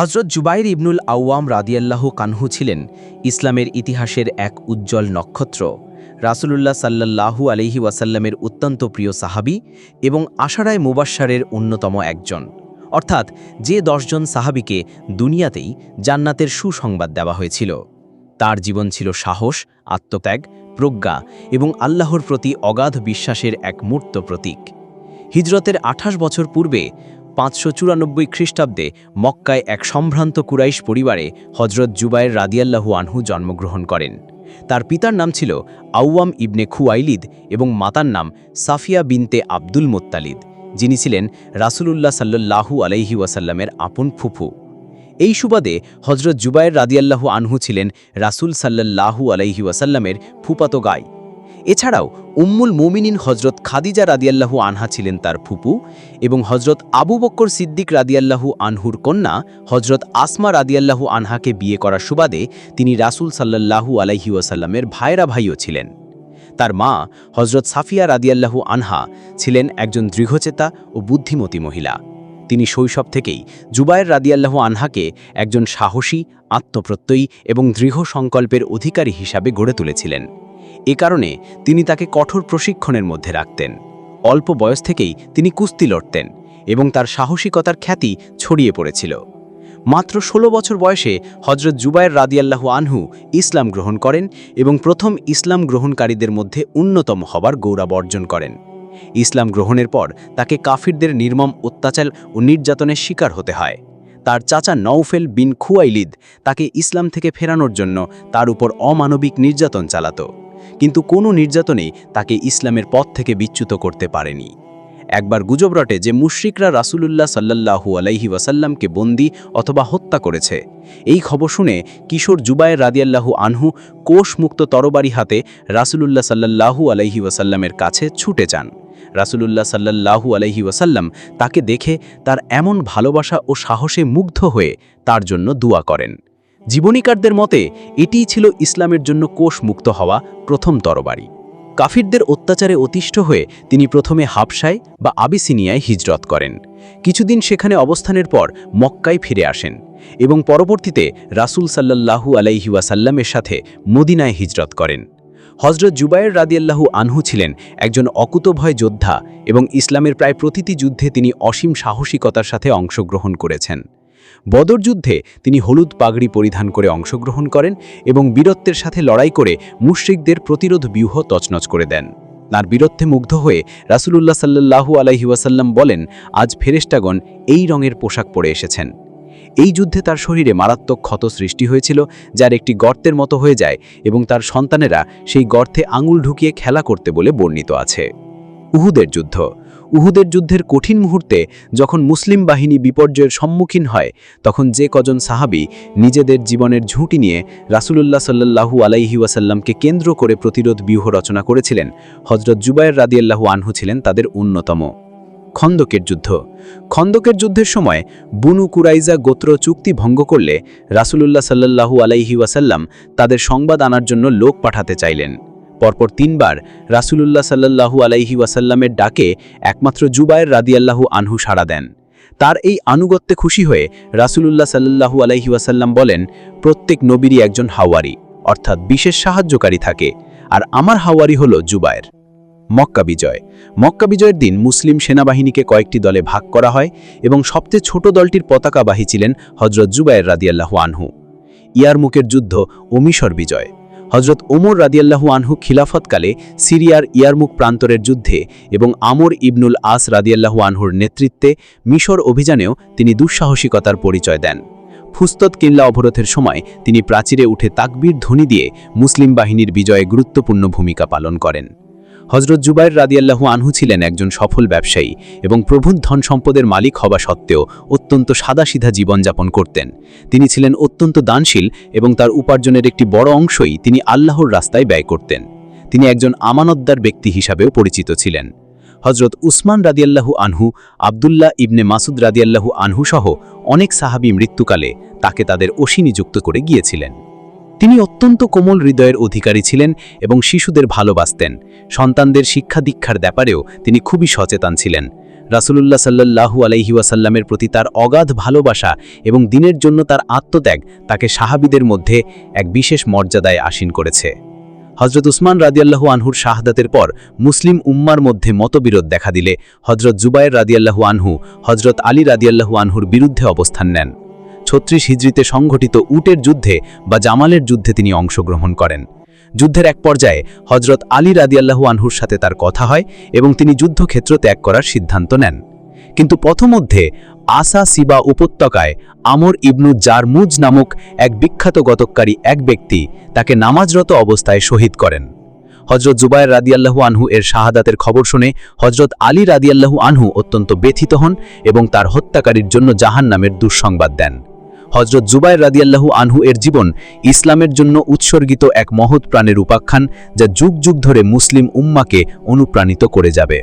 হজরত জুবাইর ইবনুল আউয়াম রাদিয়াল্লাহু কানহু ছিলেন ইসলামের ইতিহাসের এক উজ্জ্বল নক্ষত্র। রাসূলুল্লাহ সাল্লাল্লাহু আলহি ওয়াসাল্লামের অত্যন্ত প্রিয় সাহাবী এবং আশারায় মুবাশ্বারের অন্যতম একজন। অর্থাৎ যে দশজন সাহাবীকে দুনিয়াতেই জান্নাতের সুসংবাদ দেওয়া হয়েছিল। তার জীবন ছিল সাহস, আত্মত্যাগ, প্রজ্ঞা এবং আল্লাহর প্রতি অগাধ বিশ্বাসের এক মূর্ত প্রতীক। হিজরতের আঠাশ বছর পূর্বে পাঁচশো চুরানব্বই খ্রিস্টাব্দে মক্কায় এক সম্ভ্রান্ত কুরাইশ পরিবারে হজরত জুবায়ের রাদিয়াল্লাহু আনহু জন্মগ্রহণ করেন। তার পিতার নাম ছিল আউয়াম ইবনে খুয়াইলিদ এবং মাতার নাম সাফিয়া বিনতে আব্দুল মোত্তালিদ, যিনি ছিলেন রাসূলুল্লাহ সাল্লাল্লাহু আলাইহি ওয়াসাল্লামের আপন ফুফু। এই সুবাদে হজরত জুবায়ের রাদিয়াল্লাহু আনহু ছিলেন রাসূল সাল্লাল্লাহু আলাইহি ওয়াসাল্লামের ফুপাতো গায় এছাড়াও উম্মুল মোমিনিন হজরত খাদিজা রাদিয়াল্লাহু আনহা ছিলেন তার ফুপু এবং হজরত আবু বক্কর সিদ্দিক রাদিয়াল্লাহু আনহুর কন্যা হজরত আসমা রাদিয়াল্লাহু আনহাকে বিয়ে করার সুবাদে তিনি রাসূল সাল্লাল্লাহু আলাইহি ওয়াসাল্লামের ভাইরা ভাইও ছিলেন। তার মা হজরত সাফিয়া রাদিয়াল্লাহু আনহা ছিলেন একজন দৃঢ়চেতা ও বুদ্ধিমতী মহিলা। তিনি শৈশব থেকেই জুবায়ের রাদিয়াল্লাহু আনহাকে একজন সাহসী, আত্মপ্রত্যয়ী এবং দৃঢ় সংকল্পের অধিকারী হিসাবে গড়ে তুলেছিলেন। এ কারণে তিনি তাকে কঠোর প্রশিক্ষণের মধ্যে রাখতেন। অল্প বয়স থেকেই তিনি কুস্তি লড়তেন এবং তার সাহসিকতার খ্যাতি ছড়িয়ে পড়েছিল। মাত্র ১৬ বছর বয়সে হজরত জুবায়ের রাদিয়াল্লাহু আনহু ইসলাম গ্রহণ করেন এবং প্রথম ইসলাম গ্রহণকারীদের মধ্যে অন্যতম হবার গৌরব অর্জন করেন। ইসলাম গ্রহণের পর তাকে কাফিরদের নির্মম অত্যাচার ও নির্যাতনের শিকার হতে হয়। তার চাচা নৌফেল বিন খুয়াইলিদ তাকে ইসলাম থেকে ফেরানোর জন্য তার উপর অমানবিক নির্যাতন চালাত। কিন্তু কোনো নির্যাতনেই তাকে ইসলামের পথ থেকে বিচ্যুত করতে পারেনি। একবার গুজব রটে যে মুশরিকরা রাসূলুল্লাহ সাল্লাল্লাহু আলাইহি ওয়াসাল্লামকে বন্দি অথবা হত্যা করেছে, এই খবর শুনে কিশোর জুবায়ের রাদিয়াল্লাহু আনহু কোষমুক্ত তরবারি হাতে রাসূলুল্লাহ সাল্লাল্লাহু আলাইহি ওয়াসাল্লামের কাছে ছুটে যান। রাসূলুল্লাহ সাল্লাল্লাহু আলাইহি ওয়াসাল্লাম তাকে দেখে তার এমন ভালোবাসা ও সাহসে মুগ্ধ হয়ে তার জন্য দোয়া করেন। জীবনীকারদের মতে, এটিই ছিল ইসলামের জন্য কোষ মুক্ত হওয়া প্রথম তরবারি। কাফিরদের অত্যাচারে অতিষ্ঠ হয়ে তিনি প্রথমে হাবসায় বা আবিসিনিয়ায় হিজরত করেন। কিছুদিন সেখানে অবস্থানের পর মক্কায় ফিরে আসেন এবং পরবর্তীতে রাসূল সাল্লাল্লাহু আলাইহি ওয়াসাল্লামের সাথে মদিনায় হিজরত করেন। হজরত জুবায়ের রাদিয়াল্লাহু আনহু ছিলেন একজন অকুতভয় যোদ্ধা এবং ইসলামের প্রায় প্রতিটি যুদ্ধে তিনি অসীম সাহসিকতার সাথে অংশগ্রহণ করেছেন। বদর যুদ্ধে তিনি হলুদ পাগড়ি পরিধান করে অংশগ্রহণ করেন এবং বীরত্বের সাথে লড়াই করে মুশ্রিকদের প্রতিরোধ ব্যূহ তছনছ করে দেন। তার বীরত্বে মুগ্ধ হয়ে রাসূলুল্লাহ সাল্লাল্লাহু আলাইহিওয়াসাল্লাম বলেন, আজ ফেরেশতাগণ এই রঙের পোশাক পরে এসেছেন। এই যুদ্ধে তার শরীরে মারাত্মক ক্ষত সৃষ্টি হয়েছিল, যার একটি গর্তের মতো হয়ে যায় এবং তার সন্তানেরা সেই গর্তে আঙুল ঢুকিয়ে খেলা করতে বলে বর্ণিত আছে। উহুদের যুদ্ধ। উহুদের যুদ্ধের কঠিন মুহূর্তে যখন মুসলিম বাহিনী বিপর্যয়ের সম্মুখীন হয়, তখন যে কজন সাহাবি নিজেদের জীবনের ঝুঁটি নিয়ে রাসূলুল্লাহ সাল্লাল্লাহু আলাইহি ওয়াসাল্লামকে কেন্দ্র করে প্রতিরোধ ব্যূহ রচনা করেছিলেন হজরত জুবায়ের রাদিয়াল্লাহু আনহু ছিলেন তাদের অন্যতম। খন্দকের যুদ্ধ। খন্দকের যুদ্ধের সময় বুনু কুরাইজা গোত্র চুক্তি ভঙ্গ করলে রাসূলুল্লাহ সাল্লাল্লাহু আলাইহি ওয়াসাল্লাম তাদের সংবাদ আনার জন্য লোক পাঠাতে চাইলেন। পরপর তিনবার রাসূলুল্লাহ সাল্লাল্লাহু আলাইহি ওয়াসাল্লামের ডাকে একমাত্র জুবায়ের রাদিয়াল্লাহু আনহু সাড়া দেন। তার এই আনুগত্যে খুশি হয়ে রাসূলুল্লাহ সাল্লাল্লাহু আলাইহি ওয়াসাল্লাম বলেন, প্রত্যেক নবীরই একজন হাওয়ারি, অর্থাৎ বিশেষ সাহায্যকারী থাকে, আর আমার হাওয়ারি হল জুবায়ের। মক্কা বিজয়। মক্কা বিজয়ের দিন মুসলিম সেনাবাহিনীকে কয়েকটি দলে ভাগ করা হয় এবং সবচেয়ে ছোট দলটির পতাকাবাহী ছিলেন হজরত জুবায়ের রাদিয়াল্লাহু আনহু। ইয়ারমুকের যুদ্ধ ও মিশর বিজয়। হজরত ওমর রাদিয়াল্লাহু আনহু খিলাফতকালে সিরিয়ার ইয়ারমুখ প্রান্তরের যুদ্ধে এবং আমর ইবনুল আস রাদিয়াল্লাহু আনহুর নেতৃত্বে মিশর অভিযানেও তিনি দুঃসাহসিকতার পরিচয় দেন। ফুস্তত কিল্লা অবরোধের সময় তিনি প্রাচীরে উঠে তাকবীর ধ্বনি দিয়ে মুসলিম বাহিনীর বিজয়ে গুরুত্বপূর্ণ ভূমিকা পালন করেন। হজরত জুবাইর রাদিয়াল্লাহু আনহু ছিলেন একজন সফল ব্যবসায়ী এবং প্রভুত ধন সম্পদের মালিক হওয়া সত্ত্বেও অত্যন্ত সাদাসিধা জীবনযাপন করতেন। তিনি ছিলেন অত্যন্ত দানশীল এবং তার উপার্জনের একটি বড় অংশই তিনি আল্লাহর রাস্তায় ব্যয় করতেন। তিনি একজন আমানতদার ব্যক্তি হিসাবেও পরিচিত ছিলেন। হজরত উসমান রাদিয়াল্লাহু আনহু, আবদুল্লাহ ইবনে মাসুদ রাদিয়াল্লাহু আনহু সহ অনেক সাহাবি মৃত্যুকালে তাকে তাদের অসি নিযুক্ত করে গিয়েছিলেন। তিনি অত্যন্ত কোমল হৃদয়ের অধিকারী ছিলেন এবং শিশুদের ভালোবাসতেন। সন্তানদের শিক্ষা দীক্ষার ব্যাপারেও তিনি খুবই সচেতন ছিলেন। রাসূলুল্লাহ সাল্লাল্লাহু আলাইহি ওয়াসাল্লামের প্রতি তার অগাধ ভালোবাসা এবং দিনের জন্য তার আত্মত্যাগ তাকে সাহাবীদের মধ্যে এক বিশেষ মর্যাদায় আসীন করেছে। হজরত উসমান রাদিয়াল্লাহু আনহুর শাহাদাতের পর মুসলিম উম্মার মধ্যে মতবিরোধ দেখা দিলে হজরত জুবায়ের রাদিয়াল্লাহু আনহু হজরত আলী রাদিয়াল্লাহু আনহুর বিরুদ্ধে অবস্থান নেন। ছত্রিশ হিজড়িতে সংঘটিত উটের যুদ্ধে বা জামালের যুদ্ধে তিনি অংশগ্রহণ করেন। যুদ্ধের এক পর্যায়ে হজরত আলী রাদিয়াল্লাহু আনহুর সাথে তার কথা হয় এবং তিনি যুদ্ধক্ষেত্র ত্যাগ করার সিদ্ধান্ত নেন। কিন্তু পথমধ্যে আসা সিবা উপত্যকায় আমর ইবনু জারমুজ নামক এক বিখ্যাত গতকারী এক ব্যক্তি তাকে নামাজরত অবস্থায় শহীদ করেন। হজরত জুবায়ের রাদিয়াল্লাহু আনহু এর শাহাদাতের খবর শুনে হজরত আলী রাদিয়াল্লাহু আনহু অত্যন্ত ব্যথিত হন এবং তার হত্যাকারীর জন্য জাহান নামের দুঃসংবাদ দেন। হজরত জুবায়ের রাদিয়াল্লাহু আনহু এর জীবন ইসলামের জন্য উৎসর্গিত এক মহৎ প্রাণের উপাখ্যান যা যুগ যুগ ধরে মুসলিম উম্মাকে অনুপ্রাণিত করে যাবে।